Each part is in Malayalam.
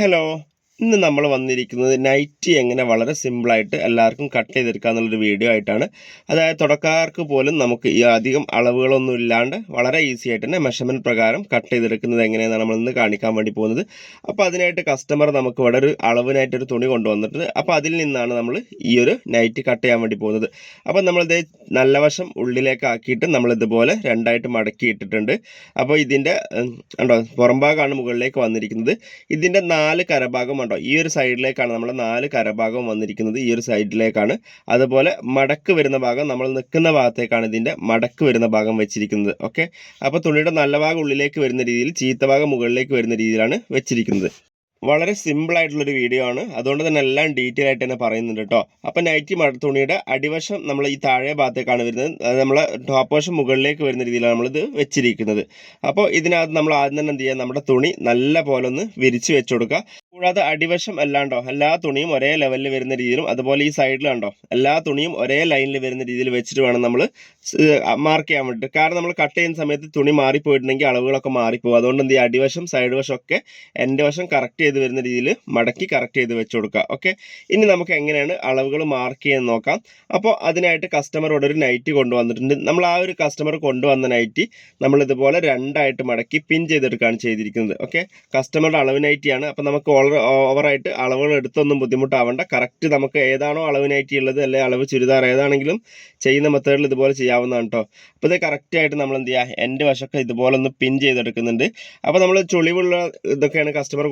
Hello. ഇന്ന് നമ്മൾ വന്നിരിക്കുന്നത് നൈറ്റി എങ്ങനെ വളരെ സിമ്പിളായിട്ട് എല്ലാവർക്കും കട്ട് ചെയ്തെടുക്കുക എന്നുള്ളൊരു വീഡിയോ ആയിട്ടാണ്. അതായത് തുടക്കാർക്ക് പോലും നമുക്ക് ഈ അധികം അളവുകളൊന്നും ഇല്ലാണ്ട് വളരെ ഈസി ആയിട്ട് തന്നെ മെഷർമെന്റ് പ്രകാരം കട്ട് ചെയ്തെടുക്കുന്നത് എങ്ങനെയാണ് നമ്മൾ ഇന്ന് കാണിക്കാൻ വേണ്ടി പോകുന്നത്. അപ്പോൾ അതിനായിട്ട് കസ്റ്റമർ നമുക്ക് ഇവിടെ ഒരു അളവിനായിട്ടൊരു തുണി കൊണ്ടുവന്നിട്ട് അപ്പോൾ അതിൽ നിന്നാണ് നമ്മൾ ഈ ഒരു നൈറ്റ് കട്ട് ചെയ്യാൻ വേണ്ടി പോകുന്നത്. അപ്പോൾ നമ്മളിത് നല്ല വശം ഉള്ളിലേക്ക് ആക്കിയിട്ട് നമ്മളിതുപോലെ രണ്ടായിട്ട് മടക്കി ഇട്ടിട്ടുണ്ട്. അപ്പോൾ ഇതിന്റെ ഉണ്ടോ പുറംഭാഗമാണ് മുകളിലേക്ക് വന്നിരിക്കുന്നത്. ഇതിന്റെ നാല് കരഭാഗം ഉണ്ടോ ഈ ഒരു സൈഡിലേക്കാണ് നമ്മൾ നാല് കരഭാഗം വന്നിരിക്കുന്നത്. ഈ ഒരു സൈഡിലേക്കാണ്. അതുപോലെ മടക്ക് വരുന്ന ഭാഗം നമ്മൾ നിൽക്കുന്ന ഭാഗത്തേക്കാണ് ഇതിന്റെ മടക്ക് വരുന്ന ഭാഗം വെച്ചിരിക്കുന്നത്. ഓക്കെ? അപ്പോൾ തുണിയുടെ നല്ല ഭാഗം ഉള്ളിലേക്ക് വരുന്ന രീതിയിൽ ചീത്ത ഭാഗം മുകളിലേക്ക് വരുന്ന രീതിയിലാണ് വെച്ചിരിക്കുന്നത്. വളരെ സിമ്പിൾ ആയിട്ടുള്ളൊരു വീഡിയോ ആണ്. അതുകൊണ്ട് തന്നെ എല്ലാം ഡീറ്റെയിൽ ആയിട്ട് തന്നെ പറയുന്നുണ്ട് കേട്ടോ അപ്പോൾ നൈറ്റി മടത്തുണിയുടെ അടിവശം നമ്മൾ ഈ താഴെ ഭാഗത്തേക്കാണ് വരുന്നത്. അത് നമ്മൾ ടോപ്പ് വശം മുകളിലേക്ക് വരുന്ന രീതിയിലാണ് നമ്മളിത് വെച്ചിരിക്കുന്നത്. അപ്പോൾ ഇതിനകത്ത് നമ്മൾ ആദ്യം തന്നെ എന്ത് ചെയ്യുക? നമ്മുടെ തുണി നല്ല പോലെ ഒന്ന് വിരിച്ച് വെച്ച് കൊടുക്കുക. കൂടാതെ അടിവശം അല്ലാണ്ടോ എല്ലാ തുണിയും ഒരേ ലെവലിൽ വരുന്ന രീതിയിലും അതുപോലെ ഈ സൈഡിലാണ്ടോ എല്ലാ തുണിയും ഒരേ ലൈനിൽ വരുന്ന രീതിയിൽ വെച്ചിട്ട് വേണം നമ്മൾ മാർക്ക് ചെയ്യാൻ വേണ്ടിയിട്ട് കാരണം നമ്മൾ കട്ട് ചെയ്യുന്ന സമയത്ത് തുണി മാറിപ്പോയിട്ടുണ്ടെങ്കിൽ അളവുകളൊക്കെ മാറിപ്പോകും. അതുകൊണ്ട് എന്ത് ചെയ്യുക? അടിവശം സൈഡ് വശം ഒക്കെ എന്റെ വശം കറക്റ്റ് ചെയ്ത് വരുന്ന രീതിയിൽ മടക്കി കറക്റ്റ് ചെയ്ത് വെച്ച് കൊടുക്കുക. ഓക്കെ ഇനി നമുക്ക് എങ്ങനെയാണ് അളവുകൾ മാർക്ക് ചെയ്യാൻ നോക്കാം. അപ്പോൾ അതിനായിട്ട് കസ്റ്റമറോട് ഒരു നൈറ്റ് കൊണ്ടുവന്നിട്ടുണ്ട്. നമ്മൾ ആ ഒരു കസ്റ്റമർ കൊണ്ടുവന്ന നൈറ്റി നമ്മൾ ഇതുപോലെ രണ്ടായിട്ട് മടക്കി പിൻ ചെയ്തെടുക്കുകയാണ് ചെയ്തിരിക്കുന്നത്. ഓക്കെ കസ്റ്റമറുടെ അളവ് നൈറ്റിയാണ് അപ്പോൾ നമുക്ക് ഓവർ ഓവറായിട്ട് അളവുകൾ എടുത്തൊന്നും ബുദ്ധിമുട്ടാവേണ്ട. കറക്റ്റ് നമുക്ക് ഏതാണോ അളവ് നൈറ്റി ഉള്ളത് അല്ലെങ്കിൽ അളവ് ചുരിദാർ ഏതാണെങ്കിലും ചെയ്യുന്ന മെത്തേഡിൽ ഇതുപോലെ ചെയ്യാവുന്നതാണ് കേട്ടോ അപ്പോൾ ഇത് കറക്റ്റായിട്ട് നമ്മൾ എന്ത് ചെയ്യുക? എന്റെ വശമൊക്കെ ഇതുപോലെ ഒന്ന് പിൻ ചെയ്തെടുക്കുന്നുണ്ട്. അപ്പോൾ നമ്മൾ ചുളിവുള്ള ഇതൊക്കെയാണ് കസ്റ്റമർ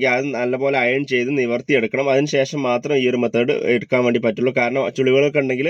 കൊണ്ടുവരുന്നതെങ്കിൽ അത് നല്ലപോലെ അയൺ ചെയ്ത് നിവർത്തി എടുക്കണം അതിന് ശേഷം മാത്രം ഈ ഒരു മെത്തേഡ് എടുക്കാൻ വേണ്ടി പറ്റുള്ളൂ. കാരണം ചുളിവുകളൊക്കെ ഉണ്ടെങ്കിൽ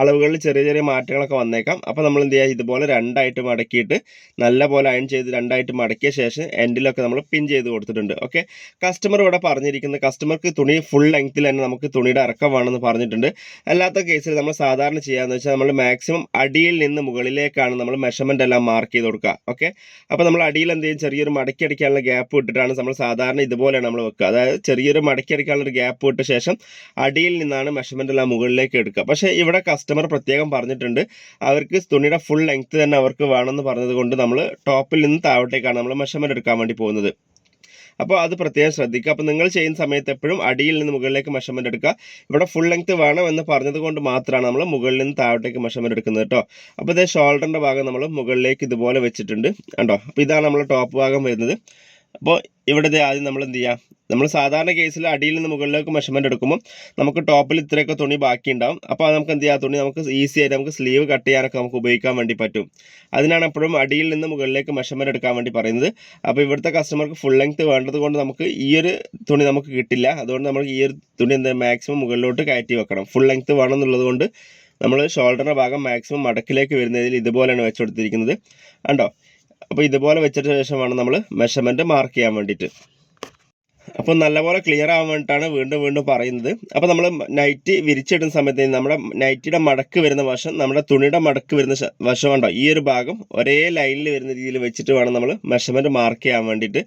അളവുകളിൽ ചെറിയ ചെറിയ മാറ്റങ്ങളൊക്കെ വന്നേക്കാം. അപ്പോൾ നമ്മൾ എന്ത് ചെയ്യുക? ഇതുപോലെ രണ്ടായിട്ട് മടക്കിയിട്ട് നല്ലപോലെ അയൺ ചെയ്ത് രണ്ടായിട്ട് മടക്കിയ ശേഷം എൻഡിലൊക്കെ നമ്മൾ പിൻ ചെയ്ത് കൊടുത്തിട്ടുണ്ട്. ഓക്കെ കസ്റ്റമർ ഇവിടെ പറഞ്ഞിരിക്കുന്നത് കസ്റ്റമർക്ക് തുണി ഫുൾ ലെങ്ത്തിൽ തന്നെ നമുക്ക് തുണിയുടെ ഇറക്കം വേണമെന്ന് പറഞ്ഞിട്ടുണ്ട്. അല്ലാത്ത കേസിൽ നമ്മൾ സാധാരണ ചെയ്യാന്ന് വെച്ചാൽ നമ്മൾ മാക്സിമം അടിയിൽ നിന്ന് മുകളിലേക്കാണ് നമ്മൾ മെഷർമെന്റ് എല്ലാം മാർക്ക് ചെയ്ത് കൊടുക്കുക. ഓക്കെ അപ്പോൾ നമ്മൾ അടിയിൽ എന്ത് ചെയ്യും? ചെറിയൊരു മടക്കി അടിക്കാനുള്ള ഗ്യാപ്പ് ഇട്ടിട്ടാണ് നമ്മൾ സാധാരണ ഇതുപോലെയാണ് നമ്മൾ വെക്കുക. അതായത് ചെറിയൊരു മടക്കി അടിക്കാനുള്ള ഒരു ഗ്യാപ്പ് ഇട്ട ശേഷം അടിയിൽ നിന്നാണ് മെഷർമെന്റ് എല്ലാം മുകളിലേക്ക് എടുക്കുക. പക്ഷേ ഇവിടെ കസ്റ്റമർ പ്രത്യേകം പറഞ്ഞിട്ടുണ്ട്. അവർക്ക് തുണിയുടെ ഫുൾ ലെങ്ത് തന്നെ അവർക്ക് വേണമെന്ന് പറഞ്ഞത് കൊണ്ട് നമ്മൾ ടോപ്പിൽ നിന്ന് താഴോട്ടേക്കാണ് നമ്മൾ മെഷർമെന്റ് എടുക്കാൻ വേണ്ടി പോകുന്നത്. അപ്പോൾ അത് പ്രത്യേകം ശ്രദ്ധിക്കുക. അപ്പോൾ നിങ്ങൾ ചെയ്യുന്ന സമയത്ത് എപ്പോഴും അടിയിൽ നിന്ന് മുകളിലേക്ക് മെഷർമെന്റ് എടുക്കുക. ഇവിടെ ഫുൾ ലെങ്ത് വേണം എന്ന് പറഞ്ഞത് കൊണ്ട് മാത്രമാണ് നമ്മൾ മുകളിൽ നിന്ന് താഴോട്ടേക്ക് മെഷർമെന്റ് എടുക്കുന്നത് കേട്ടോ അപ്പോൾ ഇതേ ഷോൾഡറിന്റെ ഭാഗം നമ്മൾ മുകളിലേക്ക് ഇതുപോലെ വെച്ചിട്ടുണ്ട്. കണ്ടോ? അപ്പോൾ ഇതാണ് നമ്മൾ ടോപ്പ് ഭാഗം വരുന്നത്. അപ്പോൾ ഇവിടെ ആദ്യം നമ്മൾ എന്ത് ചെയ്യാം? നമ്മൾ സാധാരണ കേസിൽ അടിയിൽ നിന്ന് മുകളിലേക്ക് മെഷർമെന്റ് എടുക്കുമ്പോൾ നമുക്ക് ടോപ്പിൽ ഇത്രയൊക്കെ തുണി ബാക്കി ഉണ്ടാവും അപ്പോൾ അത് നമുക്ക് എന്ത് ചെയ്യാം? തുണി നമുക്ക് ഈസി ആയിട്ട് നമുക്ക് സ്ലീവ് കട്ട് ചെയ്യാനൊക്കെ നമുക്ക് ഉപയോഗിക്കാൻ വേണ്ടി പറ്റും. അതിനാണ് എപ്പോഴും അടിയിൽ നിന്ന് മുകളിലേക്ക് മെഷർമെന്റ് എടുക്കാൻ വേണ്ടി പറയുന്നത്. അപ്പോൾ ഇവിടുത്തെ കസ്റ്റമർക്ക് ഫുൾ ലെങ്ത് വേണ്ടത് കൊണ്ട് നമുക്ക് ഈ ഒരു തുണി നമുക്ക് കിട്ടില്ല. അതുകൊണ്ട് നമ്മൾ ഈ ഒരു തുണി എന്താ മാക്സിമം മുകളിലോട്ട് കയറ്റി വെക്കണം. ഫുൾ ലെങ്ത് വേണം എന്നുള്ളത് കൊണ്ട് നമ്മൾ ഷോൾഡറിന്റെ ഭാഗം മാക്സിമം മടക്കിലേക്ക് വരുന്നതിൽ ഇതുപോലെയാണ് വെച്ചെടുത്തിരിക്കുന്നത് കണ്ടോ? അപ്പോൾ ഇതുപോലെ വെച്ചിട്ട് ശേഷമാണ് നമ്മൾ മെഷർമെന്റ് മാർക്ക് ചെയ്യാൻ വേണ്ടിയിട്ട്. അപ്പോൾ നല്ലപോലെ ക്ലിയർ ആവാൻ വേണ്ടിയിട്ടാണ് വീണ്ടും വീണ്ടും പറയുന്നത്. അപ്പോൾ നമ്മൾ നൈറ്റ് വിരിച്ചിടുന്ന സമയത്ത് നമ്മുടെ നൈറ്റിയുടെ മടക്ക് വരുന്ന വശം നമ്മുടെ തുണിയുടെ മടക്ക് വരുന്ന വശം ഉണ്ടോ ഈ ഒരു ഭാഗം ഒരേ ലൈനിൽ വരുന്ന രീതിയിൽ വെച്ചിട്ട് വേണം നമ്മൾ മെഷർമെന്റ് മാർക്ക് ചെയ്യാൻ വേണ്ടിയിട്ട്.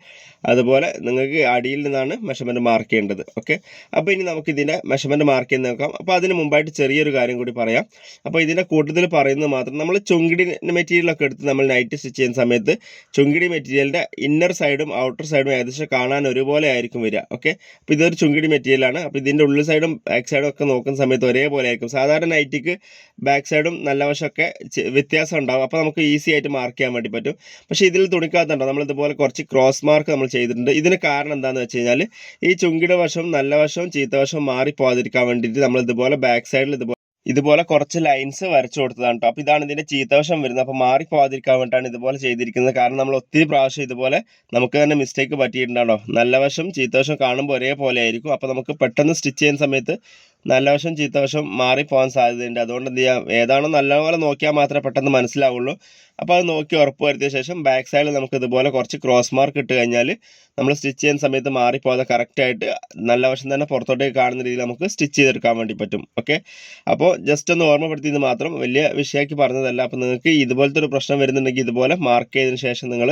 അതുപോലെ നിങ്ങൾക്ക് അടിയിൽ നിന്നാണ് മെഷർമെന്റ് മാർക്ക് ചെയ്യേണ്ടത്. ഓക്കെ അപ്പോൾ ഇനി നമുക്ക് ഇതിന്റെ മെഷർമെന്റ് മാർക്ക് ചെയ്ത് നോക്കാം. അപ്പോൾ അതിന് മുമ്പായിട്ട് ചെറിയൊരു കാര്യം കൂടി പറയാം. അപ്പോൾ ഇതിന്റെ കൂട്ടത്തിൽ പറയുന്നത് മാത്രം നമ്മൾ ചുങ്കിടി മെറ്റീരിയലൊക്കെ എടുത്ത് നമ്മൾ നൈറ്റ് സ്റ്റിച്ച് ചെയ്യുന്ന സമയത്ത് ചുങ്കിടി മെറ്റീരിയലിന്റെ ഇന്നർ സൈഡും ഔട്ടർ സൈഡും ഏകദേശം കാണാൻ ഒരുപോലെ ആയിരിക്കും. വരിക. ഓക്കെ അപ്പോൾ ഇതൊരു ചുങ്കിടി മെറ്റീരിയലാണ് അപ്പോൾ ഇതിന്റെ ഉള്ളിൽ സൈഡും ബാക്ക് സൈഡും ഒക്കെ നോക്കുന്ന സമയത്ത് ഒരേപോലെ ആയിരിക്കും. സാധാരണ നൈറ്റിക്ക് ബാക്ക് സൈഡും നല്ല വശമൊക്കെ വ്യത്യാസം ഉണ്ടാകും അപ്പോൾ നമുക്ക് ഈസി ആയിട്ട് മാർക്ക് ചെയ്യാൻ വേണ്ടി പറ്റും. പക്ഷേ ഇതിൽ തുണിക്കാത്തുണ്ടോ നമ്മൾ ഇതുപോലെ കുറച്ച് ക്രോസ് മാർക്ക് നമ്മൾ ചെയ്തിട്ടുണ്ട്. ഇതിന് കാരണം എന്താണെന്ന് വെച്ച് കഴിഞ്ഞാൽ ഈ ചുങ്കിടവശം വശവും നല്ല വശവും ചീത്ത വശവും മാറിപ്പോകാതിരിക്കാൻ വേണ്ടിയിട്ട് നമ്മൾ ഇതുപോലെ ബാക്ക് സൈഡിൽ ഇതുപോലെ ഇതുപോലെ കുറച്ച് ലൈൻസ് വരച്ചു കൊടുത്തതാണ് കേട്ടോ അപ്പോൾ ഇതാണ് ഇതിന്റെ ചീത്തവശം വരുന്നത്. അപ്പോൾ മാറിപ്പോകാതിരിക്കാൻ വേണ്ടിയിട്ടാണ് ഇതുപോലെ ചെയ്തിരിക്കുന്നത്. കാരണം നമ്മൾ ഒത്തിരി പ്രാവശ്യം ഇതുപോലെ നമുക്ക് തന്നെ മിസ്റ്റേക്ക് പറ്റിയിട്ടുണ്ടാണോ നല്ല വശം ചീത്തവശം കാണുമ്പോൾ ഒരേപോലെ ആയിരിക്കും. അപ്പോൾ നമുക്ക് പെട്ടെന്ന് സ്റ്റിച്ച് ചെയ്യുന്ന സമയത്ത് നല്ല വശം ചീത്ത വശം മാറിപ്പോകാൻ സാധ്യതയുണ്ട്. അതുകൊണ്ട് എന്ത് ചെയ്യാം? ഏതാണോ നല്ലപോലെ നോക്കിയാൽ മാത്രമേ പെട്ടെന്ന് മനസ്സിലാവുള്ളൂ. അപ്പോൾ അത് നോക്കി ഉറപ്പ് വരുത്തിയ ശേഷം ബാക്ക് സൈഡിൽ നമുക്ക് ഇതുപോലെ കുറച്ച് ക്രോസ് മാർക്ക് ഇട്ട് കഴിഞ്ഞാൽ നമ്മൾ സ്റ്റിച്ച് ചെയ്യുന്ന സമയത്ത് മാറിപ്പോകാതെ കറക്റ്റായിട്ട് നല്ല വശം തന്നെ പുറത്തോട്ടേക്ക് കാണുന്ന രീതിയിൽ നമുക്ക് സ്റ്റിച്ച് ചെയ്തെടുക്കാൻ വേണ്ടി പറ്റും. ഓക്കെ അപ്പോൾ ജസ്റ്റ് ഒന്ന് ഓർമ്മപ്പെടുത്തിയത് മാത്രം വലിയ വിഷയമാക്കി പറഞ്ഞതല്ല. അപ്പോൾ നിങ്ങൾക്ക് ഇതുപോലത്തെ ഒരു പ്രശ്നം വരുന്നുണ്ടെങ്കിൽ ഇതുപോലെ മാർക്ക് ചെയ്തതിന് ശേഷം നിങ്ങൾ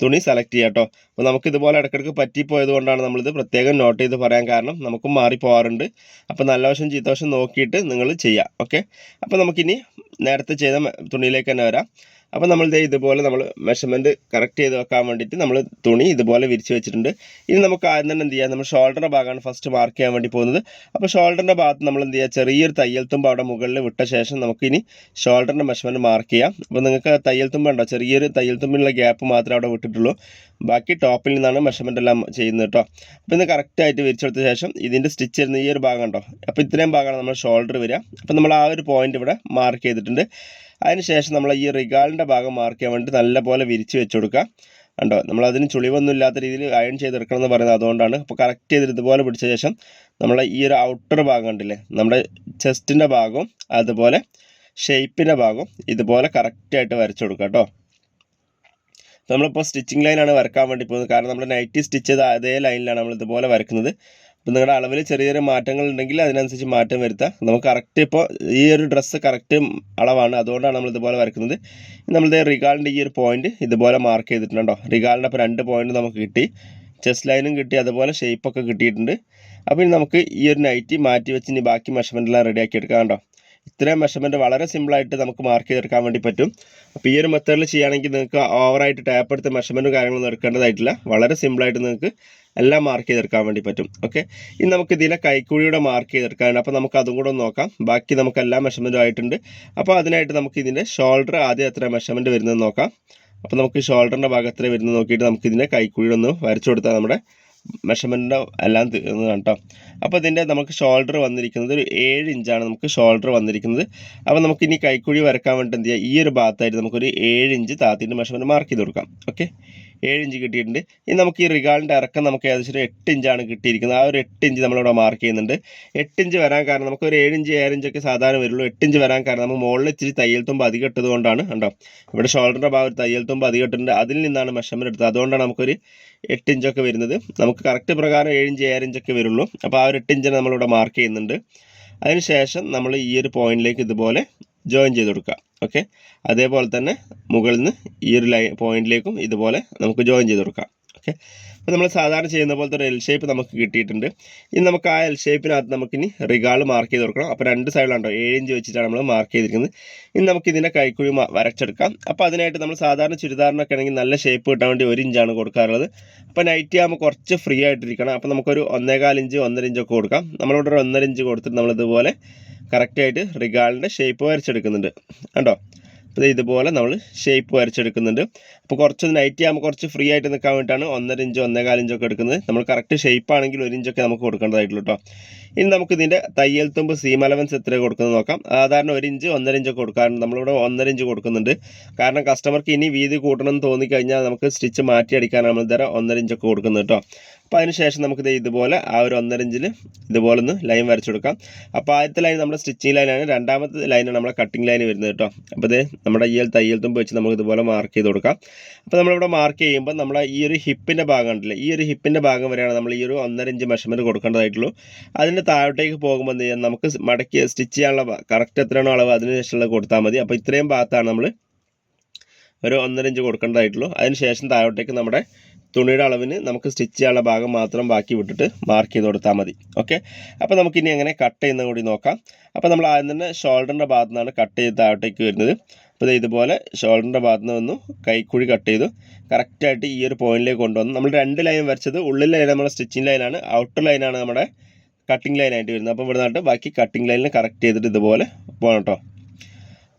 തുണി സെലക്ട് ചെയ്യുക കേട്ടോ അപ്പോൾ നമുക്ക് ഇതുപോലെ ഇടയ്ക്കിടയ്ക്ക് പറ്റിപ്പോയത് കൊണ്ടാണ് നമ്മളിത് പ്രത്യേകം നോട്ട് ചെയ്ത് പറയാൻ കാരണം നമുക്കും മാറിപ്പോകാറുണ്ട് അപ്പോൾ നല്ല വശം ചീത്ത വശം നോക്കിയിട്ട് നിങ്ങൾ ചെയ്യുക ഓക്കെ അപ്പോൾ നമുക്കിനി നേരത്തെ ചെയ്ത തുണിയിലേക്ക് തന്നെ വരാം. അപ്പോൾ നമ്മൾ ദേ ഇതുപോലെ നമ്മൾ മെഷർമെന്റ് കറക്റ്റ് ചെയ്ത് വെക്കാൻ വേണ്ടിയിട്ട് നമ്മൾ തുണി ഇതുപോലെ വിരിച്ച് വെച്ചിട്ടുണ്ട്. ഇനി നമുക്ക് ആദ്യം തന്നെ എന്ത് ചെയ്യാം? നമ്മൾ ഷോൾഡറിന്റെ ഭാഗമാണ് ഫസ്റ്റ് മാർക്ക് ചെയ്യാൻ വേണ്ടി പോകുന്നത്. അപ്പോൾ ഷോൾഡറിന്റെ ഭാഗത്ത് നമ്മൾ എന്ത് ചെയ്യുക ചെറിയൊരു തയ്യൽ തുമ്പ് അവിടെ മുകളിൽ വിട്ട ശേഷം നമുക്ക് ഇനി ഷോൾഡറിന്റെ മെഷർമെന്റ് മാർക്ക് ചെയ്യാം. അപ്പോൾ നിങ്ങൾക്ക് തയ്യൽ തുമ്പ് ഉണ്ടോ ചെറിയൊരു തയ്യൽ തുമ്പിനുള്ള ഗ്യാപ്പ് മാത്രമേ അവിടെ വിട്ടിട്ടുള്ളൂ. ബാക്കി ടോപ്പിൽ നിന്നാണ് മെഷർമെന്റ് എല്ലാം ചെയ്യുന്നത് കേട്ടോ. അപ്പോൾ ഇത് കറക്റ്റായിട്ട് വിരിച്ചെടുത്ത ശേഷം ഇതിന്റെ സ്റ്റിച്ച് ചെയ്യുന്ന ഈ ഒരു ഭാഗം ഉണ്ടോ അപ്പോൾ ഇത്രയും ഭാഗമാണ് നമ്മൾ ഷോൾഡർ വരിക. അപ്പോൾ നമ്മൾ ആ ഒരു പോയിന്റ് ഇവിടെ മാർക്ക് ചെയ്തിട്ടുണ്ട്. അതിനുശേഷം നമ്മൾ ഈ റിഗാളിന്റെ ഭാഗം മാർക്ക് ചെയ്യാൻ വേണ്ടി നല്ലപോലെ വിരിച്ച് വെച്ച് കൊടുക്കുക കണ്ടോ? നമ്മൾ അതിന് ചുളിവൊന്നും ഇല്ലാത്ത രീതിയിൽ അയൺ ചെയ്തെടുക്കണം എന്ന് പറയുന്നത് അതുകൊണ്ടാണ്. അപ്പോൾ കറക്റ്റ് ചെയ്ത് ഇതുപോലെ പിടിച്ച ശേഷം നമ്മളെ ഈ ഒരു ഔട്ടർ ഭാഗം ഉണ്ടല്ലേ നമ്മുടെ ചെസ്റ്റിന്റെ ഭാഗവും അതുപോലെ ഷേപ്പിന്റെ ഭാഗവും ഇതുപോലെ കറക്റ്റായിട്ട് വരച്ചു കൊടുക്കുക കേട്ടോ. നമ്മളിപ്പോൾ സ്റ്റിച്ചിങ് ലൈനാണ് വരക്കാൻ വേണ്ടി പോകുന്നത്. കാരണം നമ്മുടെ നൈറ്റി സ്റ്റിച്ച് ചെയ്ത അതേ ലൈനിലാണ് നമ്മൾ ഇതുപോലെ വരക്കുന്നത്. അപ്പോൾ നിങ്ങളുടെ അളവിൽ ചെറിയ ചെറിയ മാറ്റങ്ങൾ ഉണ്ടെങ്കിൽ അതിനനുസരിച്ച് മാറ്റം വരുത്താം. നമുക്ക് കറക്റ്റ് ഇപ്പോൾ ഈ ഒരു ഡ്രസ്സ് കറക്റ്റ് അളവാണ്. അതുകൊണ്ടാണ് നമ്മൾ ഇതുപോലെ വരക്കുന്നത്. നമ്മളുടെ റിഗാളിന്റെ ഈ ഒരു പോയിന്റ് ഇതുപോലെ മാർക്ക് ചെയ്തിട്ടുണ്ടോ റിഗാളിന്റെ അപ്പോൾ രണ്ട് പോയിന്റ് നമുക്ക് കിട്ടി. ചെസ്റ്റ് ലൈനും കിട്ടി. അതുപോലെ ഷേപ്പൊക്കെ കിട്ടിയിട്ടുണ്ട്. അപ്പോൾ ഇനി നമുക്ക് ഈ ഒരു നൈറ്റി മാറ്റി വെച്ച് ഇനി ബാക്കി മെഷർമെന്റെല്ലാം റെഡിയാക്കി എടുക്കാം കണ്ടോ ഇത്രയും മെഷർമെന്റ് വളരെ സിമ്പിളായിട്ട് നമുക്ക് മാർക്ക് ചെയ്തെടുക്കാൻ വേണ്ടി പറ്റും. അപ്പോൾ ഈ ഒരു മെത്തേഡിൽ ചെയ്യുകയാണെങ്കിൽ നിങ്ങൾക്ക് ഓവറായിട്ട് ടാപ്പ് എടുത്ത് മെഷർമെന്റും കാര്യങ്ങളൊന്നും എടുക്കേണ്ടതായിട്ടില്ല. വളരെ സിമ്പിളായിട്ട് നിങ്ങൾക്ക് എല്ലാം മാർക്ക് ചെയ്തെടുക്കാൻ വേണ്ടി പറ്റും. ഓക്കെ ഇനി നമുക്ക് ഇതിനെ കൈക്കുഴിയുടെ മാർക്ക് ചെയ്തെടുക്കാനുണ്ട്. അപ്പോൾ നമുക്ക് അതും കൂടെ നോക്കാം. ബാക്കി നമുക്ക് എല്ലാ മെഷർമെന്റും ആയിട്ടുണ്ട്. അപ്പോൾ അതിനായിട്ട് നമുക്ക് ഇതിന്റെ ഷോൾഡർ ആദ്യം എത്ര മെഷർമെന്റ് വരുന്നത് നോക്കാം. അപ്പോൾ നമുക്ക് ഷോൾഡറിന്റെ എത്ര വരുന്നത് നോക്കിയിട്ട് നമുക്ക് ഇതിനെ കൈക്കുഴി ഒന്ന് വരച്ചു കൊടുത്താൽ നമ്മുടെ മെഷർമെന്റിന്റെ എല്ലാം തീർന്നു കേട്ടോ. അപ്പോൾ ഇതിന്റെ നമുക്ക് ഷോൾഡർ വന്നിരിക്കുന്നത് ഒരു ഏഴ് ഇഞ്ചാണ് നമുക്ക് ഷോൾഡർ വന്നിരിക്കുന്നത്. അപ്പോൾ നമുക്ക് ഇനി കൈക്കുഴി വരക്കാൻ വേണ്ടി എന്ത് ചെയ്യുക ഈ ഒരു ഭാഗത്തായിട്ട് നമുക്കൊരു ഏഴ് ഇഞ്ച് താത്തിന്റെ മെഷർമെന്റ് മാർക്ക് ചെയ്ത് കൊടുക്കാം. ഓക്കെ ഏഴ് ഇഞ്ച് കിട്ടിയിട്ടുണ്ട്. ഇനി നമുക്ക് ഈ റിഗാളിന്റെ ഇറക്കം നമുക്ക് ഏകദേശം ഒരു എട്ട് ഇഞ്ചാണ് കിട്ടിയിരിക്കുന്നത്. ആ ഒരു എട്ട് ഇഞ്ച് നമ്മളിവിടെ മാർക്ക് ചെയ്യുന്നുണ്ട്. എട്ട് ഇഞ്ച് വരാൻ കാരണം നമുക്ക് ഒരു ഏഴ് ഇഞ്ച് ഏഴ് ഇഞ്ചൊക്കെ സാധാരണ വരുള്ളൂ. എട്ട് ഇഞ്ച് വരാൻ കാരണം നമ്മൾ മുകളിൽ ഇച്ചിരി തയ്യൽ തുമ്പ് അധികം ഇട്ടത് കൊണ്ടാണ് കണ്ടോ? ഇവിടെ ഷോൾഡറിന്റെ ഭാഗം ഒരു തയ്യൽ തുമ്പ് അധികം ഇട്ടിട്ടുണ്ട് അതിൽ നിന്നാണ് മെഷർമെന്റ് എടുത്തത്. അതുകൊണ്ടാണ് നമുക്കൊരു എട്ട് ഇഞ്ചൊക്കെ വരുന്നത്. നമുക്ക് കറക്റ്റ് പ്രകാരം ഏഴ് ഇഞ്ച് ഏഴ് ഇഞ്ചൊക്കെ വരുള്ളൂ. അപ്പോൾ ആ ഒരു എട്ട് ഇഞ്ചിനെ നമ്മളിവിടെ മാർക്ക് ചെയ്യുന്നുണ്ട്. അതിനുശേഷം നമ്മൾ ഈ ഒരു പോയിന്റിലേക്ക് ഇതുപോലെ ജോയിൻ ചെയ്ത് കൊടുക്കുക. ഓക്കെ അതേപോലെ തന്നെ മുകളിൽ നിന്ന് ഈ ഒരു ലൈ പോയിന്റിലേക്കും ഇതുപോലെ നമുക്ക് ജോയിൻ ചെയ്ത് കൊടുക്കാം. ഓക്കെ അപ്പോൾ നമ്മൾ സാധാരണ ചെയ്യുന്ന പോലത്തെ ഒരു എൽ ഷേപ്പ് നമുക്ക് കിട്ടിയിട്ടുണ്ട്. ഇനി നമുക്ക് ആ എൽ ഷേപ്പിനകത്ത് നമുക്കിനി റിഗാൾ മാർക്ക് ചെയ്ത് കൊടുക്കണം. അപ്പോൾ രണ്ട് സൈഡിലുണ്ടോ ഏഴ് ഇഞ്ച് വെച്ചിട്ടാണ് നമ്മൾ മാർക്ക് ചെയ്തിരിക്കുന്നത്. ഇനി നമുക്ക് ഇതിന്റെ കൈക്കുഴി വരച്ചെടുക്കാം. അപ്പോൾ അതിനായിട്ട് നമ്മൾ സാധാരണ ചുരിദാറിനൊക്കെ ആണെങ്കിൽ നല്ല ഷേപ്പ് കിട്ടാൻ വേണ്ടി ഒരു ഇഞ്ചാണ് കൊടുക്കാറുള്ളത്. അപ്പോൾ നൈറ്റ് ആകുമ്പോൾ കുറച്ച് ഫ്രീ ആയിട്ടിരിക്കണം. അപ്പോൾ നമുക്കൊരു ഒന്നേകാൽ ഇഞ്ച് ഒന്നര ഇഞ്ചൊക്കെ കൊടുക്കാം. നമ്മളിവിടെ ഒരു ഒന്നര ഇഞ്ച് കൊടുത്തിട്ട് നമ്മളിതുപോലെ കറക്റ്റായിട്ട് റിഗാളിന്റെ ഷേപ്പ് വരച്ചെടുക്കുന്നുണ്ട്. കണ്ടോ? അപ്പോൾ ഇതുപോലെ നമ്മൾ ഷേപ്പ് വരച്ചെടുക്കുന്നുണ്ട്. അപ്പോൾ കുറച്ച് നൈറ്റ് ആകുമ്പോൾ കുറച്ച് ഫ്രീ ആയിട്ട് നിൽക്കാൻ വേണ്ടിയിട്ടാണ് ഒന്നര ഇഞ്ച് ഒന്നേകാൽ ഇഞ്ചൊക്കെ എടുക്കുന്നത്. നമ്മൾ കറക്റ്റ് ഷേപ്പ് ആണെങ്കിൽ ഒരു ഇഞ്ചൊക്കെ നമുക്ക് കൊടുക്കേണ്ടതായിട്ടുള്ളൂ കേട്ടോ. ഇനി നമുക്ക് ഇതിന്റെ തയ്യൽ തുമ്പ് സീം അലവൻസ് എത്ര കൊടുക്കുന്നത് നോക്കാം. സാധാരണ ഒരു ഇഞ്ച് ഒന്നര ഇഞ്ച് കൊടുക്കാറുണ്ട് നമ്മളിവിടെ ഒന്നര ഇഞ്ച് കൊടുക്കുന്നുണ്ട്. കാരണം കസ്റ്റമർക്ക് ഇനി വീതി കൂട്ടണം എന്ന് തോന്നിക്കഴിഞ്ഞാൽ നമുക്ക് സ്റ്റിച്ച് മാറ്റി അടിക്കാനാണ് നമ്മൾ ഇതര ഒന്നര ഇഞ്ചൊക്കെ കൊടുക്കുന്നത് കേട്ടോ. അപ്പോൾ അതിനുശേഷം നമുക്കിത് ഇതുപോലെ ആ ഒരു ഒന്നര ഇഞ്ചിൽ ഇതുപോലെ ഒന്ന് ലൈൻ വരച്ചു കൊടുക്കാം. അപ്പോൾ ആദ്യത്തെ ലൈൻ നമ്മുടെ സ്റ്റിച്ചിങ് ലൈനാണ് രണ്ടാമത്തെ ലൈനാണ് നമ്മുടെ കട്ടിങ് ലൈൻ വരുന്നത് കേട്ടോ. അപ്പോൾ ഇത് നമ്മുടെ ഈ തയ്യൽ തുമ്പ് വെച്ച് നമുക്ക് ഇതുപോലെ മാർക്ക് ചെയ്ത് കൊടുക്കാം. അപ്പോൾ നമ്മളിവിടെ മാർക്ക് ചെയ്യുമ്പോൾ നമ്മളെ ഈ ഒരു ഹിപ്പിന്റെ ഭാഗം ഉണ്ടല്ലേ ഈ ഒരു ഹിപ്പിന്റെ ഭാഗം വരെയാണ് നമ്മൾ ഈ ഒരു ഒന്നര ഇഞ്ച് മെഷർമെന്റ് കൊടുക്കേണ്ടതായിട്ടുള്ളൂ. അതിന്റെ താഴോട്ടേക്ക് പോകുമ്പോൾ എന്ത് നമുക്ക് മടക്കി സ്റ്റിച്ച് ചെയ്യാനുള്ള കറക്റ്റ് എത്രയാണോ അളവ് അതിനുശേഷമുള്ള കൊടുത്താൽ മതി. അപ്പോൾ ഇത്രയും ഭാഗത്താണ് നമ്മൾ ഒരു ഒന്നര ഇഞ്ച് കൊടുക്കേണ്ടതായിട്ടുള്ളൂ. അതിന് ശേഷം താഴോട്ടേക്ക് നമ്മുടെ തുണിയുടെ അളവിന് നമുക്ക് സ്റ്റിച്ച് ചെയ്യാനുള്ള ഭാഗം മാത്രം ബാക്കി വിട്ടിട്ട് മാർക്ക് ചെയ്ത് കൊടുത്താൽ മതി. ഓക്കെ അപ്പോൾ നമുക്കിനി എങ്ങനെ കട്ട് ചെയ്യുന്ന കൂടി നോക്കാം. അപ്പോൾ നമ്മൾ ആദ്യം തന്നെ ഷോൾഡറിന്റെ ഭാഗത്തു നിന്നാണ് കട്ട് ചെയ്ത് താഴോട്ടേക്ക് വരുന്നത്. അപ്പോൾ ഇതുപോലെ ഷോൾഡറിന്റെ ഭാഗത്ത് നിന്ന് വന്നു കൈക്കുഴി കട്ട് ചെയ്തു. കറക്റ്റായിട്ട് ഈ ഒരു പോയിന്റിലേക്ക് കൊണ്ടുവന്നു. നമ്മൾ രണ്ട് ലൈൻ വരച്ചത് ഉള്ളിൽ ലൈൻ നമ്മുടെ സ്റ്റിച്ചിങ് ലൈനാണ് ഔട്ടർ ലൈനാണ് നമ്മുടെ കട്ടിങ് ലൈനായിട്ട് വരുന്നത്. അപ്പോൾ ഇവിടെ നിന്നിട്ട് ബാക്കി കട്ടിങ് ലൈനിൽ കറക്റ്റ് ചെയ്തിട്ട് ഇതുപോലെ പോകണം കേട്ടോ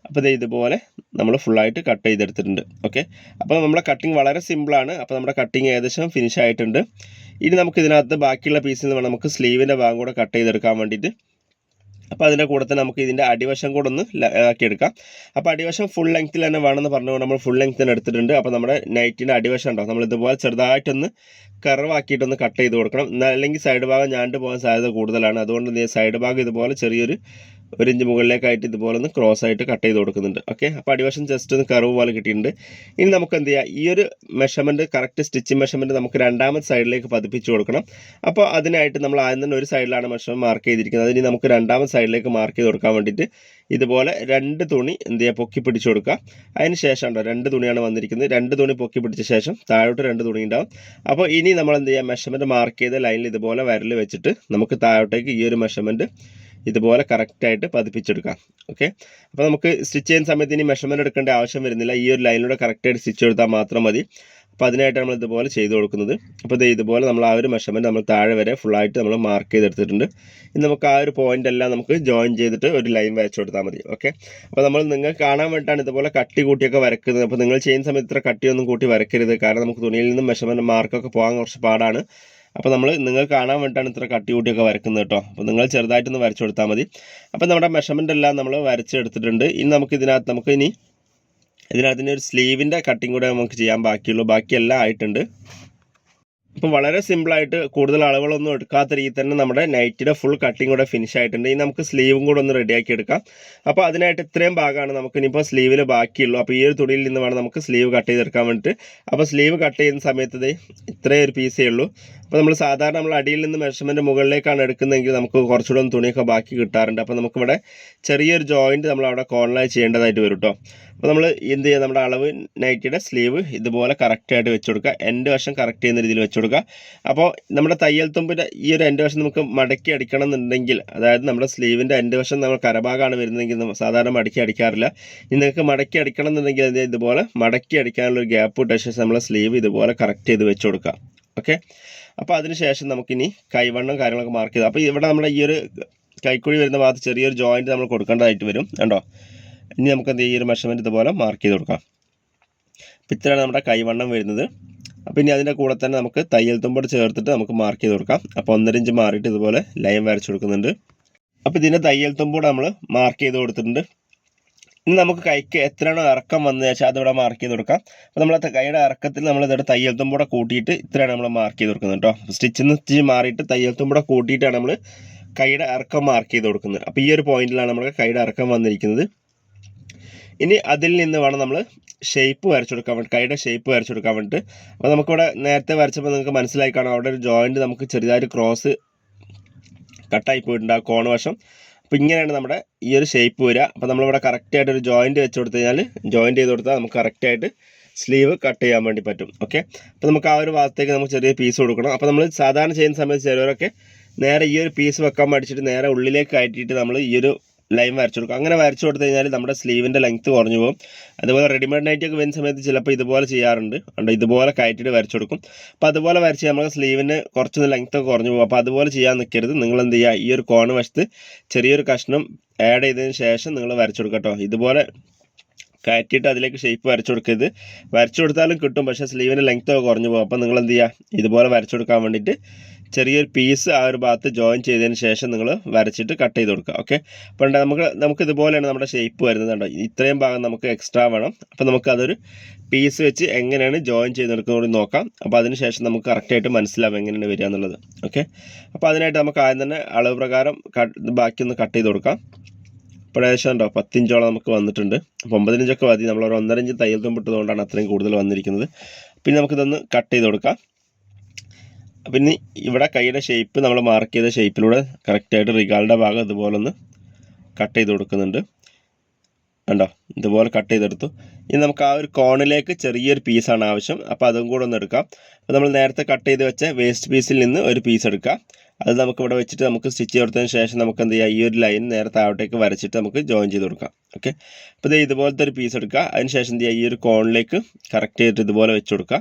അപ്പോൾ ഇത് ഇതുപോലെ നമ്മൾ ഫുള്ളായിട്ട് കട്ട് ചെയ്തെടുത്തിട്ടുണ്ട്. ഓക്കെ അപ്പോൾ നമ്മുടെ കട്ടിങ് വളരെ സിമ്പിളാണ് അപ്പോൾ നമ്മുടെ കട്ടിങ് ഏകദേശം ഫിനിഷ് ആയിട്ടുണ്ട്. ഇനി നമുക്ക് ഇതിനകത്ത് ബാക്കിയുള്ള പീസിൽ നിന്ന് നമുക്ക് സ്ലീവിന്റെ ഭാഗം കൂടെ കട്ട് ചെയ്തെടുക്കാൻ വേണ്ടിയിട്ട് അപ്പോൾ അതിന്റെ കൂടെ തന്നെ നമുക്ക് ഇതിന്റെ അടിവശം കൂടെ ഒന്ന് ആക്കി ആക്കിയെടുക്കാം. അപ്പോൾ അടിവശം ഫുൾ ലെങ്ത്തിൽ തന്നെ വേണമെന്ന് പറഞ്ഞുകൊണ്ട് നമ്മൾ ഫുൾ ലെങ്ത് തന്നെ എടുത്തിട്ടുണ്ട്. അപ്പോൾ നമ്മുടെ നൈറ്റിന്റെ അടിവശം ഉണ്ടോ? നമ്മൾ ഇതുപോലെ ചെറുതായിട്ടൊന്ന് കർവാക്കിയിട്ടൊന്ന് കട്ട് ചെയ്ത് കൊടുക്കണം. അല്ലെങ്കിൽ സൈഡ് ഭാഗം ഞാണ്ട് പോകാൻ സാധ്യത കൂടുതലാണ്. അതുകൊണ്ട് സൈഡ് ഭാഗം ഇതുപോലെ ചെറിയൊരു ഒരു ഇഞ്ച് മുകളിലേക്കായിട്ട് ഇതുപോലെ ഒന്ന് ക്രോസ് ആയിട്ട് കട്ട് ചെയ്ത് കൊടുക്കുന്നുണ്ട്. ഓക്കെ അപ്പോൾ അടിവശം ജസ്റ്റ് ഒന്ന് കറവ് പോലെ കിട്ടിയിട്ടുണ്ട്. ഇനി നമുക്ക് എന്ത് ചെയ്യാം? ഈ ഒരു മെഷർമെന്റ് കറക്റ്റ് സ്റ്റിച്ചിങ് മെഷർമെന്റ് നമുക്ക് രണ്ടാമത്തെ സൈഡിലേക്ക് പതിപ്പിച്ച് കൊടുക്കണം. അപ്പോൾ അതിനായിട്ട് നമ്മൾ ആദ്യം തന്നെ ഒരു സൈഡിലാണ് മെഷർമെന്റ് മാർക്ക് ചെയ്തിരിക്കുന്നത്. അതിന് നമുക്ക് രണ്ടാമത്തെ സൈഡിലേക്ക് മാർക്ക് ചെയ്ത് കൊടുക്കാൻ വേണ്ടിയിട്ട് ഇതുപോലെ രണ്ട് തുണി എന്ത് ചെയ്യുക പൊക്കി പിടിച്ച് കൊടുക്കുക. അതിന് ശേഷം ഉണ്ടോ? രണ്ട് തുണിയാണ് വന്നിരിക്കുന്നത്. രണ്ട് തുണി പൊക്കി പിടിച്ച ശേഷം താഴോട്ട് രണ്ട് തുണി ഉണ്ടാവും. അപ്പോൾ ഇനി നമ്മൾ എന്ത് ചെയ്യുക മെഷർമെന്റ് മാർക്ക് ചെയ്ത ലൈനിൽ ഇതുപോലെ വരൽ വെച്ചിട്ട് നമുക്ക് താഴോട്ടേക്ക് ഈ ഒരു മെഷർമെന്റ് ഇതുപോലെ കറക്റ്റായിട്ട് പതിപ്പിച്ചെടുക്കാം. ഓക്കെ അപ്പോൾ നമുക്ക് സ്റ്റിച്ച് ചെയ്യുന്ന സമയത്ത് ഇനി മെഷർമെന്റ് എടുക്കേണ്ട ആവശ്യം വരുന്നില്ല. ഈ ഒരു ലൈനിലൂടെ കറക്റ്റായിട്ട് സ്റ്റിച്ച് എടുത്താൽ മാത്രം മതി. അപ്പോൾ അതിനായിട്ട് നമ്മൾ ഇതുപോലെ ചെയ്ത് കൊടുക്കുന്നത്. അപ്പോൾ ഇത് ഇതുപോലെ നമ്മൾ ആ ഒരു മെഷർമെന്റ് നമ്മൾ താഴെ വരെ ഫുള്ളായിട്ട് നമ്മൾ മാർക്ക് ചെയ്തെടുത്തിട്ടുണ്ട്. ഇനി നമുക്ക് ആ ഒരു പോയിന്റ് എല്ലാം നമുക്ക് ജോയിൻ ചെയ്തിട്ട് ഒരു ലൈൻ വരച്ചു കൊടുത്താൽ മതി. ഓക്കെ അപ്പോൾ നമ്മൾ നിങ്ങൾ കാണാൻ വേണ്ടിയിട്ടാണ് ഇതുപോലെ കട്ടി കൂട്ടിയൊക്കെ വരക്കുന്നത്. അപ്പോൾ നിങ്ങൾ ചെയ്യുന്ന സമയത്ത് ഇത്ര കട്ടിയൊന്നും കൂട്ടി വരക്കരുത് കാരണം നമുക്ക് തുണിയിൽ നിന്നും മെഷർമെന്റ് മാർക്കൊക്കെ പോകാൻ കുറച്ച് പാടാണ്. അപ്പോൾ നമ്മൾ നിങ്ങൾ കാണാൻ വേണ്ടിയിട്ടാണ് ഇത്ര കട്ടി കൂട്ടിയൊക്കെ വരക്കുന്നത് കേട്ടോ. അപ്പോൾ നിങ്ങൾ ചെറുതായിട്ടൊന്ന് വരച്ചു കൊടുത്താൽ മതി. അപ്പോൾ നമ്മുടെ മെഷർമെന്റ് എല്ലാം നമ്മൾ വരച്ചെടുത്തിട്ടുണ്ട്. ഇനി നമുക്ക് ഇതിനകത്ത് നമുക്ക് ഇനി ഇതിനകത്തിന്റെ ഒരു സ്ലീവിന്റെ കട്ടിങ് കൂടെ നമുക്ക് ചെയ്യാൻ ബാക്കിയുള്ളൂ. ബാക്കിയെല്ലാം ആയിട്ടുണ്ട്. അപ്പോൾ വളരെ സിമ്പിളായിട്ട് കൂടുതൽ അളവുകളൊന്നും എടുക്കാത്ത രീതിയിൽ തന്നെ നമ്മുടെ നൈറ്റിയുടെ ഫുൾ കട്ടിങ് കൂടെ ഫിനിഷ് ആയിട്ടുണ്ട്. ഇനി നമുക്ക് സ്ലീവും കൂടെ ഒന്ന് റെഡിയാക്കി എടുക്കാം. അപ്പോൾ അതിനായിട്ട് ഇത്രയും ഭാഗമാണ് നമുക്ക് ഇനിയിപ്പോൾ സ്ലീവിൽ ബാക്കിയുള്ളൂ. അപ്പോൾ ഈ ഒരു തുണിയിൽ നിന്ന് വേണം നമുക്ക് സ്ലീവ് കട്ട് ചെയ്തെടുക്കാൻ വേണ്ടിയിട്ട് അപ്പോൾ സ്ലീവ് കട്ട് ചെയ്യുന്ന സമയത്ത് ഇത്രയും ഒരു പീസേ ഉള്ളൂ. അപ്പോൾ നമ്മൾ സാധാരണ നമ്മൾ അടിയിൽ നിന്ന് മെഷർമെന്റ് മുകളിലേക്കാണ് എടുക്കുന്നതെങ്കിൽ നമുക്ക് കുറച്ചുകൂടെ തുണിയൊക്കെ ബാക്കി കിട്ടാറുണ്ട്. അപ്പോൾ നമുക്കിവിടെ ചെറിയൊരു ജോയിന്റ് നമ്മൾ അവിടെ കോർണറായി ചെയ്യേണ്ടതായിട്ട് വരും കേട്ടോ അപ്പോൾ നമ്മൾ എന്ത് ചെയ്യുക? നമ്മുടെ അളവ് നൈറ്റിയുടെ സ്ലീവ് ഇതുപോലെ കറക്റ്റായിട്ട് വെച്ച് കൊടുക്കുക. എന്റെ വശം കറക്റ്റ് ചെയ്യുന്ന രീതിയിൽ വെച്ച് കൊടുക്കുക. അപ്പോൾ നമ്മുടെ തയ്യൽ തുമ്പിന്റെ ഈ ഒരു എന്റെ വശം നമുക്ക് മടക്കി അടിക്കണം എന്നുണ്ടെങ്കിൽ അതായത് നമ്മുടെ സ്ലീവിന്റെ എന്റെ വശം നമ്മൾ കരഭാഗമാണ് വരുന്നതെങ്കിൽ സാധാരണ മടക്കി അടിക്കാറില്ല. ഇനി നിങ്ങൾക്ക് മടക്കി അടിക്കണം എന്നുണ്ടെങ്കിൽ ഇതുപോലെ മടക്കി അടിക്കാനുള്ള ഒരു ഗ്യാപ്പ് ഇട്ട ശേഷം നമ്മൾ സ്ലീവ് ഇതുപോലെ കറക്റ്റ് ചെയ്ത് വെച്ച് കൊടുക്കുക. ഓക്കെ അപ്പോൾ അതിനുശേഷം നമുക്കിനി കൈവണ്ണം കാര്യങ്ങളൊക്കെ മാർക്ക് ചെയ്ത് അപ്പോൾ ഇവിടെ നമ്മുടെ ഈ ഒരു കൈക്കുഴി വരുന്ന ഭാഗത്ത് ചെറിയൊരു ജോയിന്റ് നമ്മൾ കൊടുക്കേണ്ടതായിട്ട് വരും. കണ്ടോ? ഇനി നമുക്ക് എന്ത്? ഈ ഒരു മെഷർമെന്റ് ഇതുപോലെ മാർക്ക് ചെയ്ത് കൊടുക്കാം. അപ്പം ഇത്രയാണ് നമ്മുടെ കൈവണ്ണം വരുന്നത്. അപ്പോൾ ഇനി അതിന്റെ കൂടെ തന്നെ നമുക്ക് തയ്യൽ തുമ്പോട് ചേർത്തിട്ട് നമുക്ക് മാർക്ക് ചെയ്ത് കൊടുക്കാം. അപ്പോൾ ഒന്നര ഇഞ്ച് മാറിയിട്ട് ഇതുപോലെ ലൈൻ വരച്ച് കൊടുക്കുന്നുണ്ട്. അപ്പോൾ ഇതിന്റെ തയ്യൽ തുമ്പോട് നമ്മൾ മാർക്ക് ചെയ്ത് കൊടുത്തിട്ടുണ്ട്. ഇനി നമുക്ക് കൈക്ക് എത്രയാണോ ഇറക്കം വന്നത് വെച്ചാൽ അതിവിടെ മാർക്ക് ചെയ്ത് കൊടുക്കാം. അപ്പോൾ നമ്മൾ കൈയുടെ ഇറക്കത്തിൽ നമ്മൾ ഇതിന്റെ തയ്യൽ തുമ്പോടെ കൂട്ടിയിട്ട് ഇത്രയാണ് നമ്മൾ മാർക്ക് ചെയ്ത് കൊടുക്കുന്നത് കേട്ടോ. സ്റ്റിച്ചിൽ നിന്ന് സ്റ്റിച്ച് മാറിയിട്ട് തയ്യൽ തുമ്പോടെ കൂട്ടിയിട്ടാണ് നമ്മൾ കൈയുടെ ഇറക്കം മാർക്ക് ചെയ്ത് കൊടുക്കുന്നത്. അപ്പോൾ ഈ ഒരു പോയിന്റിലാണ് നമ്മുടെ കൈയുടെ ഇറക്കം വന്നിരിക്കുന്നത്. ഇനി അതിൽ നിന്ന് വേണം നമ്മൾ ഷേപ്പ് വരച്ചു കൊടുക്കാൻ വേണ്ടി കൈയുടെ ഷേപ്പ് വരച്ചു കൊടുക്കാൻ വേണ്ടിയിട്ട്. അപ്പോൾ നമുക്കിവിടെ നേരത്തെ വരച്ചപ്പോൾ നിങ്ങൾക്ക് മനസ്സിലായി കാണാം അവിടെ ഒരു ജോയിന്റ് നമുക്ക് ചെറുതായിട്ട് ക്രോസ് കട്ടായി പോയിട്ടുണ്ട് ആ കോണ് വശം. അപ്പോൾ ഇങ്ങനെയാണ് നമ്മുടെ ഈ ഒരു ഷേപ്പ് വരിക. അപ്പോൾ നമ്മളിവിടെ കറക്റ്റായിട്ട് ഒരു ജോയിന്റ് വെച്ച് കൊടുത്തു കഴിഞ്ഞാൽ ജോയിന്റ് ചെയ്ത് കൊടുത്താൽ നമുക്ക് കറക്റ്റായിട്ട് സ്ലീവ് കട്ട് ചെയ്യാൻ വേണ്ടി പറ്റും. ഓക്കെ അപ്പോൾ നമുക്ക് ആ ഒരു ഭാഗത്തേക്ക് നമുക്ക് ചെറിയ പീസ് കൊടുക്കണം. അപ്പോൾ നമ്മൾ സാധാരണ ചെയ്യുന്ന സമയത്ത് ചിലവരൊക്കെ നേരെ ഈ ഒരു പീസ് വെക്കാൻ പഠിച്ചിട്ട് നേരെ ഉള്ളിലേക്ക് കയറ്റിയിട്ട് നമ്മൾ ഈ ഒരു ലൈൻ വരച്ചു കൊടുക്കും. അങ്ങനെ വരച്ചു കൊടുത്തു കഴിഞ്ഞാൽ നമ്മുടെ സ്ലീവിന്റെ ലെങ്ത്ത് കുറഞ്ഞു പോകും. അതുപോലെ റെഡിമെയ്ഡ് നൈറ്റ് ഒക്കെ വരുന്ന സമയത്ത് ചിലപ്പോൾ ഇതുപോലെ ചെയ്യാറുണ്ട്. ഉണ്ട് ഇതുപോലെ കയറ്റിയിട്ട് വരച്ചു കൊടുക്കും. അപ്പോൾ അതുപോലെ വരച്ച് നമുക്ക് സ്ലീവിന് കുറച്ചൊന്ന് ലെങ്ത്ത് കുറഞ്ഞു പോകും. അപ്പോൾ അതുപോലെ ചെയ്യാൻ നിൽക്കരുത് നിങ്ങൾ എന്ത് ചെയ്യുക ഈ ഒരു കോണ് വശത്ത് ചെറിയൊരു കഷ്ണം ആഡ് ചെയ്തതിന് ശേഷം നിങ്ങൾ വരച്ചു കൊടുക്കട്ടോ ഇതുപോലെ കയറ്റിയിട്ട് അതിലേക്ക് ഷേപ്പ് വരച്ചു കൊടുക്കരുത്. വരച്ചു കൊടുത്താലും കിട്ടും പക്ഷേ സ്ലീവിന്റെ ലെങ്ത്ത് കുറഞ്ഞു പോകും. അപ്പോൾ നിങ്ങൾ എന്ത് ചെയ്യുക ഇതുപോലെ വരച്ചു കൊടുക്കാൻ വേണ്ടിയിട്ട് ചെറിയൊരു പീസ് ആ ഒരു ഭാഗത്ത് ജോയിൻ ചെയ്തതിന് ശേഷം നിങ്ങൾ വരച്ചിട്ട് കട്ട് ചെയ്ത് കൊടുക്കുക ഓക്കെ അപ്പോൾ നമുക്ക് നമുക്ക് ഇതുപോലെയാണ് നമ്മുടെ ഷേപ്പ് വരുന്നത് കണ്ടോ? ഇത്രയും ഭാഗം നമുക്ക് എക്സ്ട്രാ വേണം. അപ്പോൾ നമുക്ക് അതൊരു പീസ് വെച്ച് എങ്ങനെയാണ് ജോയിൻ ചെയ്തെടുക്കുന്നത് നോക്കാം. അപ്പോൾ അതിന് ശേഷം നമുക്ക് കറക്റ്റായിട്ട് മനസ്സിലാവും എങ്ങനെയാണ് വരിക എന്നുള്ളത് ഓക്കെ അപ്പോൾ അതിനായിട്ട് നമുക്ക് ആദ്യം തന്നെ അളവ് പ്രകാരം ബാക്കിയൊന്ന് കട്ട് ചെയ്ത് കൊടുക്കാം. ഇപ്പോൾ ഏകദേശം ഉണ്ടോ പത്തിഞ്ചോളം നമുക്ക് വന്നിട്ടുണ്ട്. അപ്പോൾ ഒമ്പതിഞ്ചൊക്കെ മതി. നമ്മൾ ഒരു ഒന്നര ഇഞ്ച് തയ്യൽ തുമ്പിട്ടതുകൊണ്ടാണ് അത്രയും കൂടുതൽ വന്നിരിക്കുന്നത്. പിന്നെ നമുക്കിതൊന്ന് കട്ട് ചെയ്ത് കൊടുക്കാം. പിന്നെ ഇവിടെ കൈയുടെ ഷേപ്പ് നമ്മൾ മാർക്ക് ചെയ്ത ഷേപ്പിലൂടെ കറക്റ്റായിട്ട് റിഗാളുടെ ഭാഗം ഇതുപോലെ ഒന്ന് കട്ട് ചെയ്ത് കൊടുക്കുന്നുണ്ട്. കണ്ടോ? ഇതുപോലെ കട്ട് ചെയ്തെടുത്തു. ഇനി നമുക്ക് ആ ഒരു കോണിലേക്ക് ചെറിയൊരു പീസാണ് ആവശ്യം. അപ്പോൾ അതും കൂടെ ഒന്ന് എടുക്കാം. അപ്പോൾ നമ്മൾ നേരത്തെ കട്ട് ചെയ്ത് വെച്ച വേസ്റ്റ് പീസിൽ നിന്ന് ഒരു പീസ് എടുക്കാം. അത് നമുക്ക് ഇവിടെ വെച്ചിട്ട് നമുക്ക് സ്റ്റിച്ച് കൊടുത്തതിന് ശേഷം നമുക്ക് എന്ത് ചെയ്യാം? ഈ ഒരു ലൈൻ നേരെ താഴോട്ടേക്ക് വരച്ചിട്ട് നമുക്ക് ജോയിൻ ചെയ്ത് കൊടുക്കാം. ഓക്കെ അപ്പോൾ ഇത് ഇതുപോലത്തെ ഒരു പീസ് എടുക്കുക അതിന് ശേഷം എന്ത് ചെയ്യുക ഈ ഒരു കോണിലേക്ക് കറക്റ്റ് ചെയ്തിട്ട് ഇതുപോലെ വെച്ച് കൊടുക്കുക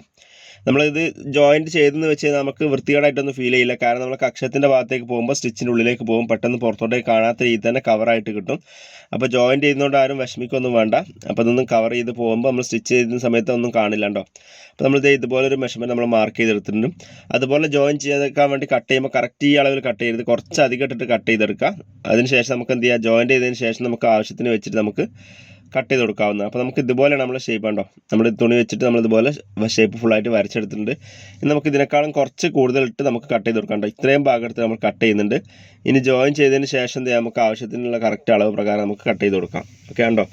നമ്മളിത് ജോയിന്റ് ചെയ്തെന്ന് വെച്ച് നമുക്ക് വൃത്തികേടായിട്ടൊന്നും ഫീൽ ചെയ്യില്ല. കാരണം നമ്മൾ കക്ഷത്തിന്റെ ഭാഗത്തേക്ക് പോകുമ്പോൾ സ്റ്റിച്ചിന്റെ ഉള്ളിലേക്ക് പോകും. പെട്ടെന്ന് പുറത്തോട്ടേക്ക് കാണാത്ത രീതിയിൽ തന്നെ കവറായിട്ട് കിട്ടും. അപ്പോൾ ജോയിന്റ് ചെയ്യുന്നതുകൊണ്ട് ആരും വിഷമിക്കൊന്നും വേണ്ട. അപ്പോൾ ഇതൊന്നും കവർ ചെയ്ത് പോകുമ്പോൾ നമ്മൾ സ്റ്റിച്ച് ചെയ്യുന്ന സമയത്ത് ഒന്നും കാണില്ല അപ്പോൾ നമ്മളിത് ഇതുപോലെ ഒരു മെഷർമെന്റ് നമ്മൾ മാർക്ക് ചെയ്തെടുത്തിട്ടുണ്ട്. അതുപോലെ ജോയിൻ ചെയ്തെടുക്കാൻ വേണ്ടി കട്ട് ചെയ്യുമ്പോൾ കറക്റ്റ് ഈ അളവിൽ കട്ട് ചെയ്ത് കുറച്ച് അധികം ഇട്ടിട്ട് കട്ട് ചെയ്തെടുക്കുക. അതിനുശേഷം നമുക്ക് എന്ത് ചെയ്യുക ജോയിന്റ് ചെയ്തതിന് ശേഷം നമുക്ക് ആവശ്യത്തിന് വെച്ചിട്ട് നമുക്ക് കട്ട് ചെയ്ത് കൊടുക്കാവുന്നത് അപ്പോൾ നമുക്ക് ഇതുപോലെയാണ് നമ്മളെ ഷേപ്പ് കണ്ടോ? നമ്മൾ തുണി വെച്ചിട്ട് നമ്മൾ ഇതുപോലെ ഷേപ്പ് ഫുള്ളായിട്ട് വരച്ചെടുത്തിട്ടുണ്ട്. ഇനി നമുക്ക് ഇതിനേക്കാളും കുറച്ച് കൂടുതൽ ഇട്ട് നമുക്ക് കട്ട് ചെയ്ത് കൊടുക്കണ്ട ഇത്രയും ഭാഗം എടുത്ത് നമ്മൾ കട്ട് ചെയ്യുന്നുണ്ട്. ഇനി ജോയിൻ ചെയ്തതിന് ശേഷം നമുക്ക് ആവശ്യത്തിനുള്ള കറക്റ്റ് അളവ് പ്രകാരം നമുക്ക് കട്ട് ചെയ്ത് കൊടുക്കാം. ഓക്കെ ഉണ്ടോ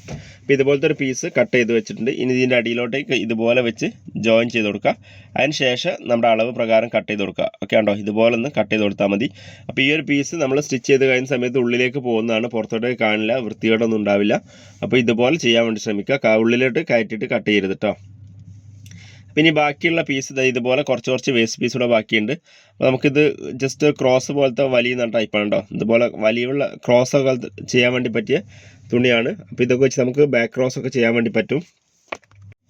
അപ്പോൾ ഇതുപോലത്തെ ഒരു പീസ് കട്ട് ചെയ്ത് വെച്ചിട്ടുണ്ട്. ഇനി ഇതിന്റെ അടിയിലോട്ടേക്ക് ഇതുപോലെ വെച്ച് ജോയിൻ ചെയ്ത് കൊടുക്കുക. അതിന് ശേഷം നമ്മുടെ അളവ് പ്രകാരം കട്ട് ചെയ്ത് കൊടുക്കുക. ഓക്കെ ഉണ്ടോ ഇതുപോലെ ഒന്ന് കട്ട് ചെയ്ത് കൊടുത്താൽ മതി. അപ്പോൾ ഈ ഒരു പീസ് നമ്മൾ സ്റ്റിച്ച് ചെയ്ത് കഴിഞ്ഞ സമയത്ത് ഉള്ളിലേക്ക് പോകുന്നതാണ്. പുറത്തോട്ടേക്ക് കാണില്ല വൃത്തികേടൊന്നും ഉണ്ടാവില്ല. അപ്പോൾ ഇതുപോലെ ചെയ്യാൻ വേണ്ടി ശ്രമിക്കുക. ഉള്ളിലോട്ട് കയറ്റിയിട്ട് കട്ട് ചെയ്യരുത് കേട്ടോ പിന്നെ ബാക്കിയുള്ള പീസ് ഇതുപോലെ കുറച്ച് കുറച്ച് വേസ്റ്റ് പീസ് കൂടെ ബാക്കിയുണ്ട്. അപ്പോൾ നമുക്കിത് ജസ്റ്റ് ക്രോസ് പോലത്തെ വലിയുന്ന ടൈപ്പാണ് കേട്ടോ ഇതുപോലെ വലിയുള്ള ക്രോസ് ഒക്കെ ചെയ്യാൻ വേണ്ടി പറ്റിയ തുണിയാണ്. അപ്പോൾ ഇതൊക്കെ വെച്ച് നമുക്ക് ബാക്ക് ക്രോസ് ഒക്കെ ചെയ്യാൻ വേണ്ടി പറ്റും.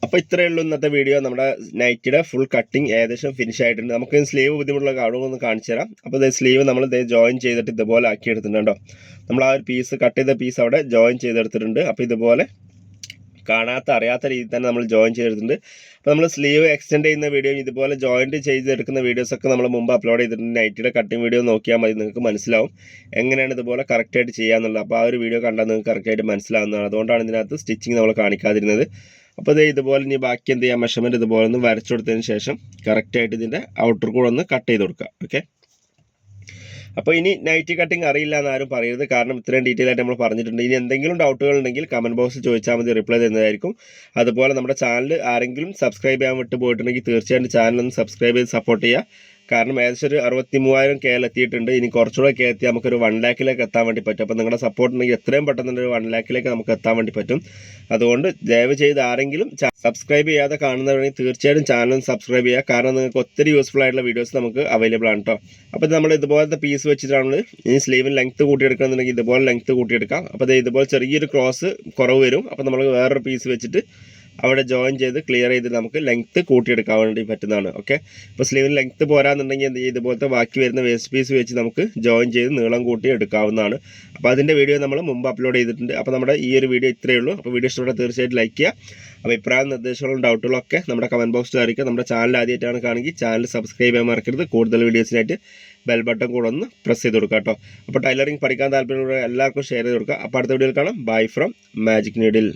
അപ്പോൾ ഇത്രയേ ഉള്ളൂ ഇന്നത്തെ വീഡിയോ നമ്മുടെ നൈറ്റിയുടെ ഫുൾ കട്ടിങ് ഏകദേശം ഫിനിഷ് ആയിട്ടുണ്ട്. നമുക്ക് സ്ലീവ് ബുദ്ധിമുട്ടുള്ള കാണുമ്പോൾ ഒന്ന് കാണിച്ചു തരാം. അപ്പോൾ ഇത് സ്ലീവ് നമ്മൾ ഇത് ജോയിൻ ചെയ്തിട്ട് ഇതുപോലെ ആക്കി എടുത്തിട്ടുണ്ട് നമ്മൾ ആ ഒരു പീസ് കട്ട് ചെയ്ത പീസ് അവിടെ ജോയിൻ ചെയ്തെടുത്തിട്ടുണ്ട്. അപ്പോൾ ഇതുപോലെ കാണാത്ത അറിയാത്ത രീതിയിൽ തന്നെ നമ്മൾ ജോയിൻ ചെയ്തിട്ടുണ്ട്. അപ്പോൾ നമ്മൾ സ്ലീവ് എക്സ്റ്റെൻഡ് ചെയ്യുന്ന വീഡിയോ ഇതുപോലെ ജോയിന്റ് ചെയ്തെടുക്കുന്ന വീഡിയോസൊക്കെ നമ്മൾ മുമ്പ് അപ്ലോഡ് ചെയ്തിട്ടുണ്ട്. നൈറ്റിയുടെ കട്ടിങ് വീഡിയോ നോക്കിയാൽ മതി നിങ്ങൾക്ക് മനസ്സിലാവും. എങ്ങനെയാണ് ഇതുപോലെ കറക്റ്റായിട്ട് ചെയ്യാന്നുള്ളത് അപ്പോൾ ആ ഒരു വീഡിയോ കണ്ടാൽ നിങ്ങൾക്ക് കറക്റ്റായിട്ട് മനസ്സിലാവുന്നതാണ് അതുകൊണ്ടാണ് ഇതിനകത്ത് സ്റ്റിച്ചിങ് നമ്മൾ കാണിക്കാതിരുന്നത്. അപ്പോൾ ഇത് ഇതുപോലെ ഇനി ബാക്കി എന്ത് ചെയ്യാം? മെഷർമെന്റ് ഇതുപോലെ ഒന്ന് വരച്ചു കൊടുത്തതിന് ശേഷം കറക്റ്റായിട്ട് ഇതിന്റെ ഔട്ടർ കൂടെ ഒന്ന് കട്ട് ചെയ്ത് കൊടുക്കുക. ഓക്കെ അപ്പോൾ ഇനി നൈറ്റി കട്ടിങ് അറിയില്ല എന്ന് ആരും പറയരുത്. കാരണം ഇത്രയും ഡീറ്റെയിൽ ആയിട്ട് നമ്മൾ പറഞ്ഞിട്ടുണ്ട്. ഇനി എന്തെങ്കിലും ഡൗട്ടുകൾ ഉണ്ടെങ്കിൽ കമന്റ് ബോക്സിൽ ചോദിച്ചാൽ മതി. റിപ്ലൈ തരുന്നതായിരിക്കും. അതുപോലെ നമ്മുടെ ചാനൽ ആരെങ്കിലും സബ്സ്ക്രൈബ് ചെയ്യാൻ വിട്ടു പോയിട്ടുണ്ടെങ്കിൽ തീർച്ചയായിട്ടും ചാനൽ ഒന്ന് സബ്സ്ക്രൈബ് ചെയ്ത് സപ്പോർട്ട് ചെയ്യുക. കാരണം ഏകദേശം ഒരു അറുപത്തി മൂവായിരം കേരളം എത്തിയിട്ടുണ്ട്. ഇനി കുറച്ചുകൂടെ കെ എത്തി നമുക്കൊരു വൺ ലാക്കിലേക്ക് എത്താൻ വേണ്ടി പറ്റും. അപ്പോൾ നിങ്ങളുടെ സപ്പോർട്ട് ഉണ്ടെങ്കിൽ എത്രയും പെട്ടെന്ന് ഒരു വൺ ലാക്കിലേക്ക് നമുക്ക് എത്താൻ വേണ്ടി പറ്റും. അതുകൊണ്ട് ദയവ് ചെയ്ത് ആരെങ്കിലും സബ്സ്ക്രൈബ് ചെയ്യാതെ കാണുന്നവരാണെങ്കിൽ തീർച്ചയായിട്ടും ചാനൽ സബ്സ്ക്രൈബ് ചെയ്യുക. കാരണം നിങ്ങൾക്ക് ഒത്തിരി യൂസ്ഫുൾ ആയിട്ടുള്ള വീഡിയോസ് നമുക്ക് അവൈലബിൾ ആണ് കേട്ടോ അപ്പോൾ നമ്മൾ ഇതുപോലത്തെ പീസ് വെച്ചിട്ടാണ് ഈ സ്ലീവിന് ലെങ്ത്ത് കൂട്ടിയെടുക്കണമെന്നുണ്ടെങ്കിൽ ഇതുപോലെ ലെങ്ത്ത് കൂട്ടിയെടുക്കാം. അപ്പോൾ ഇതുപോലെ ചെറിയൊരു ക്രോസ് കുറവ് വരും. അപ്പോൾ നമ്മൾ വേറൊരു പീസ് വെച്ചിട്ട് അവിടെ ജോയിൻ ചെയ്ത് ക്ലിയർ ചെയ്ത് നമുക്ക് ലെങ്ത്ത് കൂട്ടിയെടുക്കാൻ വേണ്ടി പറ്റുന്നതാണ് ഓക്കെ ഇപ്പോൾ സ്ലീവിന് ലെങ്ത്ത് പോരാന്നുണ്ടെങ്കിൽ എന്ത് ചെയ്യും? ഇതുപോലത്തെ ബാക്കി വരുന്ന വേസ്റ്റ് പീസ് വെച്ച് നമുക്ക് ജോയിൻ ചെയ്ത് നീളം കൂട്ടി എടുക്കാവുന്നതാണ്. അപ്പോൾ അതിന്റെ വീഡിയോ നമ്മൾ മുമ്പ് അപ്ലോഡ് ചെയ്തിട്ടുണ്ട്. അപ്പോൾ നമ്മുടെ ഈ ഒരു വീഡിയോ ഇത്രയേ ഉള്ളൂ. അപ്പോൾ വീഡിയോ ഇഷ്ടപ്പെട്ട തീർച്ചയായിട്ടും ലൈക്ക് ചെയ്യുക. അഭിപ്രായ നിർദ്ദേശങ്ങളും ഡൗട്ടുകളും ഒക്കെ നമ്മുടെ കമന്റ് ബോക്സിൽ അറിയിക്കുക. നമ്മുടെ ചാനൽ ആദ്യമായിട്ടാണ് കാണെങ്കിൽ ചാനൽ സബ്സ്ക്രൈബ് ചെയ്യാൻ മറക്കരുത്. കൂടുതൽ വീഡിയോസിനായിട്ട് ബെൽ ബട്ടൺ കൂടെ ഒന്ന് പ്രസ് ചെയ്ത് കൊടുക്കുക കേട്ടോ. അപ്പോൾ ടൈലറിംഗ് പഠിക്കാൻ താല്പര്യമുള്ള എല്ലാവർക്കും ഷെയർ ചെയ്ത് കൊടുക്കുക. അപ്പോൾ അടുത്ത വീഡിയോയിൽ കാണാം. Bye from magic needle